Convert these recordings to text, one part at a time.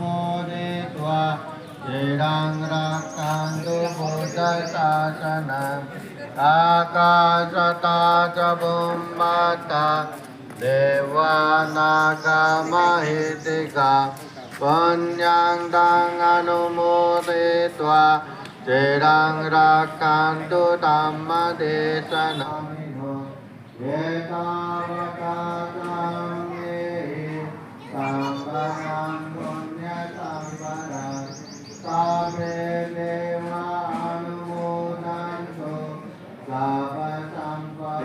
mô ni tòa. Di đăng ra can tu bồ tát sa sa nam ta ca sa ta sa bum ma ta. Deva na ca ma hi ti ca. Panyang dang anumoti tòa. Thế đăng ra can tu tam ma đề sa nam Ye ta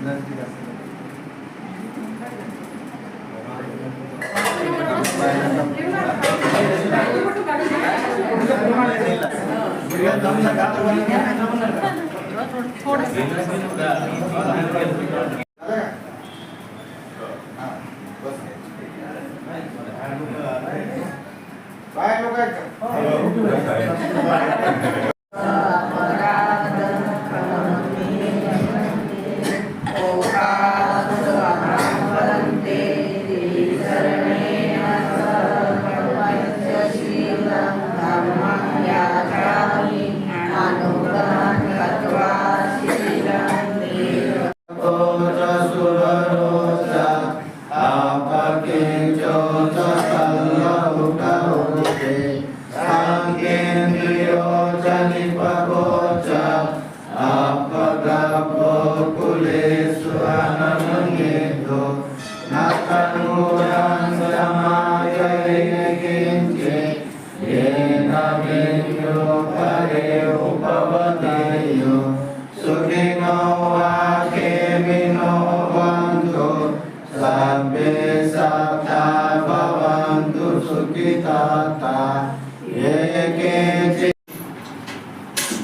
energy जास्त काय लोक आहेत.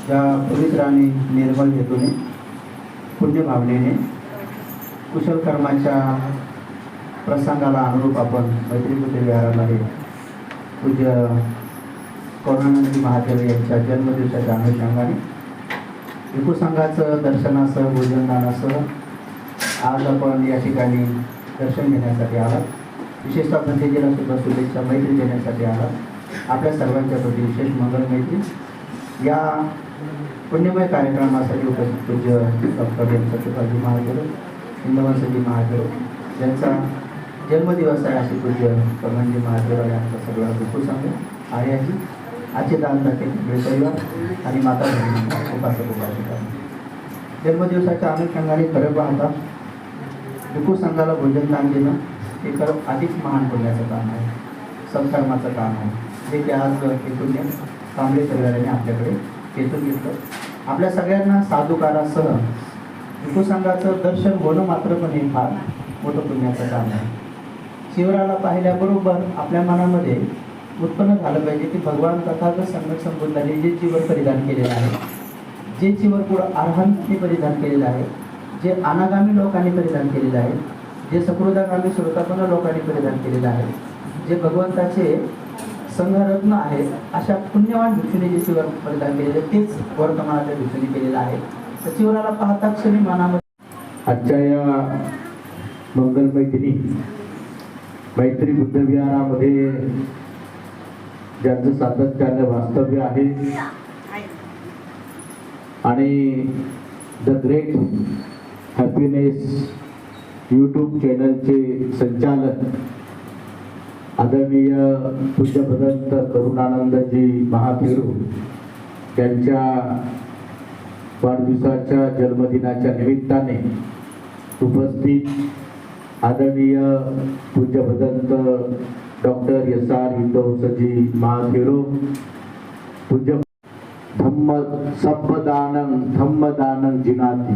या पवित्र आणि निर्मल हेतूने पुण्यभावनेने कुशल कर्माच्या प्रसंगाला अनुरूप आपण मैत्रीपुत्र विहारामध्ये पूज्य करुणानंदी महादेव यांच्या जन्मदिवसाच्या अनुषंगाने विकुसंघाचं दर्शनासह भोजनदानासह आज आपण या ठिकाणी दर्शन घेण्यासाठी आलात. विशेषतः भंतेजीला सुद्धा शुभेच्छा मैत्री देण्यासाठी आलात. आपल्या सर्वांच्या प्रती विशेष मंगल मैत्री. या पुण्यमय कार्यक्रमासाठी उपस्थित पूज्य डॉक्टर एम सत्यपालजी महादेव इंदवंसजी महादेव ज्यांचा जन्मदिवस आहे अशी पूज्य कमनजी महादेव यांचा सगळा दुखू सांगू आर्याजी आजचे दान दाते परिवार आणि माता भगिनी उपासक उपासिका जन्मदिवसाच्या अनुषंगाने खरं पाहता दुखू संघाला भोजनदान देणं हे खरं अधिक महान पुण्याचं काम आहे सत्कर्माचं काम आहे. जे की आज हे पुण्य कांबळे परिवाराने आपल्याकडे खेचून घेतलं. आपल्या सगळ्यांना साधुकारासह भिकू दर्शन होणं मात्र पण हे फार मोठं पुण्याचं काम आहे. शिवराला पाहिल्याबरोबर आपल्या मनामध्ये उत्पन्न झालं पाहिजे की भगवान तथागत सम्यक संबुद्धाने जे जीवन परिधान केलेलं आहे जे जीवन पुढं अर्हंतने परिधान केलेलं आहे जे अनागामी लोकांनी परिधान केलेलं आहे जे सकृदागामी श्रोतापन्न लोकांनी परिधान केलेलं आहे जे भगवंताचे संघरत्न आहेत अशा पुण्यवान भिक्षूने जे शिवर परिधान केलेले तेच वर्तमानाच्या भिक्षूने केलेलं आहे तर शिवराला पाहता क्षणी मनामध्ये आजच्या या मंगल मैत्री मैत्री बुद्धविहारामध्ये ज्यांचं सातत्यानं वास्तव्य आहे आणि द ग्रेट हॅपीनेस यूट्यूब चॅनलचे संचालक आदरणीय पूज्यभदंत करुणानंदजी महाथेरू त्यांच्या वाढदिवसाच्या जन्मदिनाच्या निमित्ताने उपस्थित आदरणीय पूज्य भदंत डॉक्टर एस आर हिंदवसजी महाथेरो पूज्य धम्म सब्बदानं धम्मदानं जिनाती.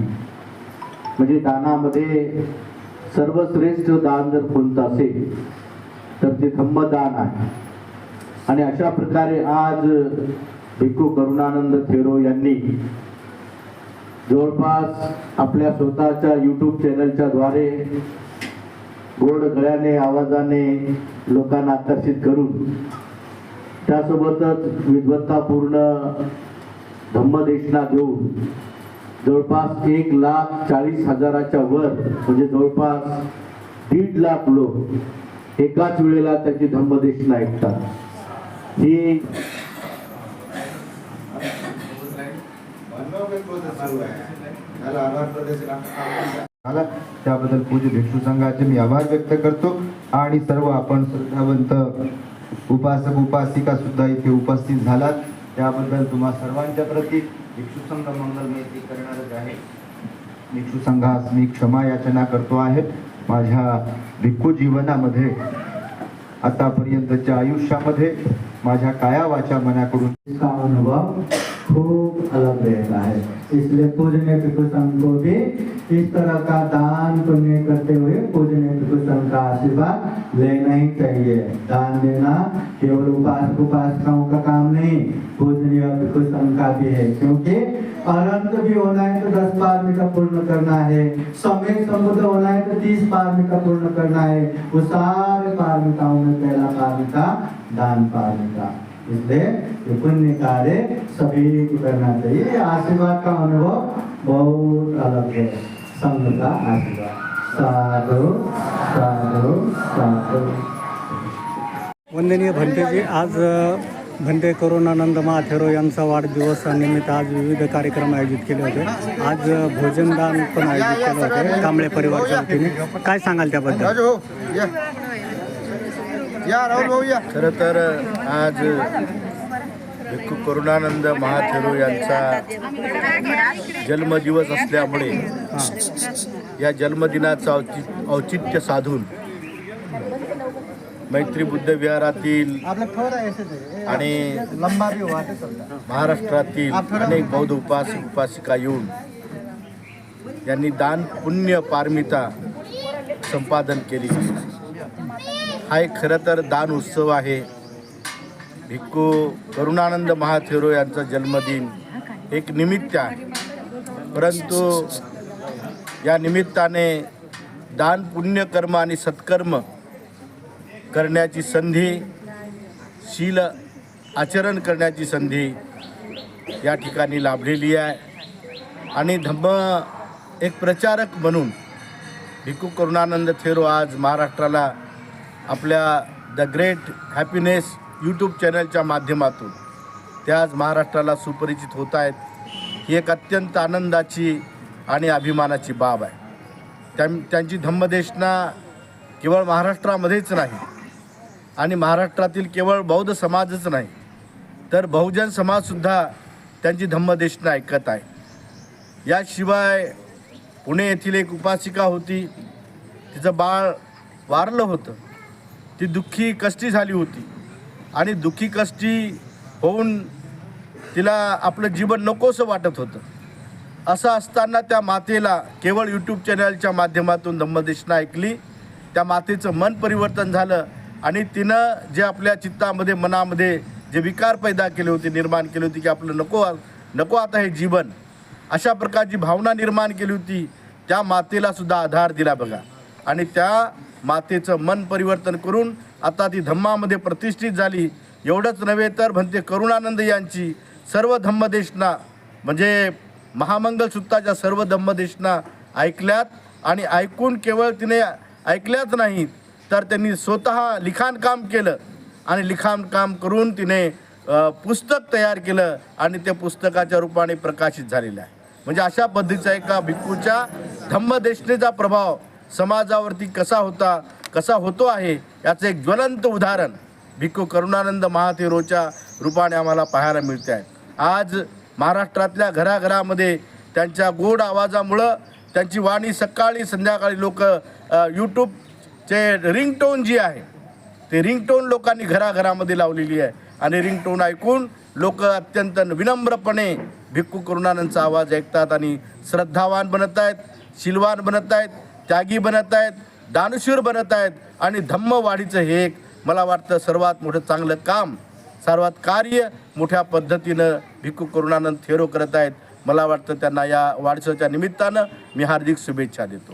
म्हणजे दानामध्ये सर्वश्रेष्ठ दान जर कोणतं असेल तर ते धम्मदान आहे. आणि अशा प्रकारे आज भिक्खू करुणानंद थेरो यांनी जवळपास आपल्या स्वतःच्या यूट्यूब चॅनलच्या द्वारे गोड गळ्याने आवाजाने लोकांना आकर्षित करून त्यासोबतच विद्वत्तापूर्ण धम्मदेशना देऊन जवळपास एक लाख चाळीस हजाराच्या वर म्हणजे जवळपास दीड लाख लोक एकाच वेळेला त्याची धम्मदेशना ऐकतात. ही त्याबद्दल पूज्य भिक्षू संघाचे मी आभार व्यक्त करतो आणि सर्व आपण श्रद्धावंत उपासक उपासिका सुद्धा इथे उपस्थित झालात. त्याबद्दल तुम्हा सर्वांच्या प्रती भिक्षू संघ मंगलमयती करणारच आहे. भिक्षू संघास मी क्षमा याचना करतो आहे. माझ्या भिक्खू जीवनामध्ये आतापर्यंतच्या आयुष्यामध्ये माझ्या इसका अनुभव खूब है इसलिए संघ को भी इस तरह का दान पुण्य करते हुए संघ का आशीर्वाद लेना ही चाहिए। दान देना केवल उपासक उपासिकाओं का काम नहीं, पूजनीय का भी है, क्योंकि अनंत भी होना है तो दस पारमिका पूर्ण करना है। समय समुद्र होना है तो तीस पारमिका पूर्ण करना है। वो सारे पारमिकाओं में पहला पारमिका दान पारमिका इसलिए पुण्य कार्य सभी को करना चाहिए। आशीर्वाद का अनुभव बहुत अलग है। संघ का आशीर्वाद। साधु साधु साधु। वंदनीय भंतेजी आज अ, भंते करुणानंद महाथेरो यांचा वाढदिवस निमित्त आज विविध कार्यक्रम आयोजित केले होते. आज भोजनदान पण आयोजित केलं होते कांबळे परिवारच्या वतीने. काय सांगाल त्याबद्दल? खरं तर आज भिक्खू करुणानंद महाथेरो यांचा जन्मदिवस असल्यामुळे या जन्मदिनाचं औचि औचित्य साधून मैत्री बुद्ध विहारातील आणि महाराष्ट्रातील अनेक बौद्ध उपासक उपासिका येऊन यांनी दान पुण्य पारमिता संपादन केली. हा एक खरं तर दान उत्सव आहे. भिक्खू करुणानंद महाथेरो यांचा जन्मदिन एक निमित्त आहे. परंतु या निमित्ताने दान पुण्यकर्म आणि सत्कर्म करण्याची संधी शील आचरण करण्याची संधी या ठिकाणी लाभलेली आहे. आणि धम्म एक प्रचारक म्हणून भिकू करुणानंद थेरो आज महाराष्ट्राला आपल्या द ग्रेट हॅपीनेस यूट्यूब चॅनलच्या माध्यमातून ते आज महाराष्ट्राला सुपरिचित होत आहेत ही एक अत्यंत आनंदाची आणि अभिमानाची बाब आहे. त्यां त्यांची धम्मदेशना केवळ महाराष्ट्रामध्येच नाही आणि महाराष्ट्रातील केवळ बौद्ध समाजच नाही तर बहुजन समाजसुद्धा त्यांची धम्मदेशना ऐकत आहे. याशिवाय पुणे येथील एक उपासिका होती तिचं बाळ वारलं होतं. ती दुःखी कष्टी झाली होती आणि दुःखी कष्टी होऊन तिला आपलं जीवन नकोसं वाटत होतं. असं असताना त्या मातेला केवळ यूट्यूब चॅनलच्या माध्यमातून धम्मदेशना ऐकली. त्या मातेचं मन परिवर्तन झालं. आणि तिनं जे आपल्या चित्तामध्ये मनामध्ये जे विकार पैदा केले होते निर्माण केले होते की आपलं नको नको आता हे जीवन. अशा प्रकारची भावना निर्माण केली होती. त्या मातेला सुद्धा आधार दिला बघा. आणि त्या मातेचं मन परिवर्तन करून आता ती धम्मामध्ये प्रतिष्ठित झाली. एवढंच नव्हे तर म्हणते करुणानंद यांची सर्व धम्मदेशना म्हणजे महामंगलसुत्ताच्या सर्व धम्मदेशना ऐकल्यात आणि ऐकून केवळ तिने ऐकल्याच नाहीत तर त्यांनी स्वतः लिखाणकाम केलं आणि लिखाणकाम करून तिने पुस्तक तयार केलं आणि त्या पुस्तकाच्या रूपाने प्रकाशित झालेलं आहे. म्हणजे अशा पद्धतीचा एका भिक्खूच्या धम्मदेशनेचा प्रभाव समाजावरती कसा होता कसा होतो आहे याचं एक ज्वलंत उदाहरण भिक्खू करुणानंद महाथेरोच्या रूपाने आम्हाला पाहायला मिळते आहे. आज महाराष्ट्रातल्या घराघरामध्ये त्यांच्या गोड आवाजामुळं त्यांची वाणी सकाळी संध्याकाळी लोक जे रिंगटोन जी आहे ते रिंगटोन लोकांनी घराघरामध्ये लावलेली आहे. आणि रिंगटोन ऐकून लोक अत्यंत विनम्रपणे भिक्खू करुणानंदचा आवाज ऐकतात आणि श्रद्धावान बनत आहेत शिलवान बनत आहेत त्यागी बनत आहेत दानशूर बनत आहेत आणि धम्मवाढीचं हे एक मला वाटतं सर्वात मोठं चांगलं काम सर्वात कार्य मोठ्या पद्धतीनं भिक्खू करुणानंद थेरो करत आहेत. मला वाटतं त्यांना या वाढसाच्या निमित्तानं मी हार्दिक शुभेच्छा देतो.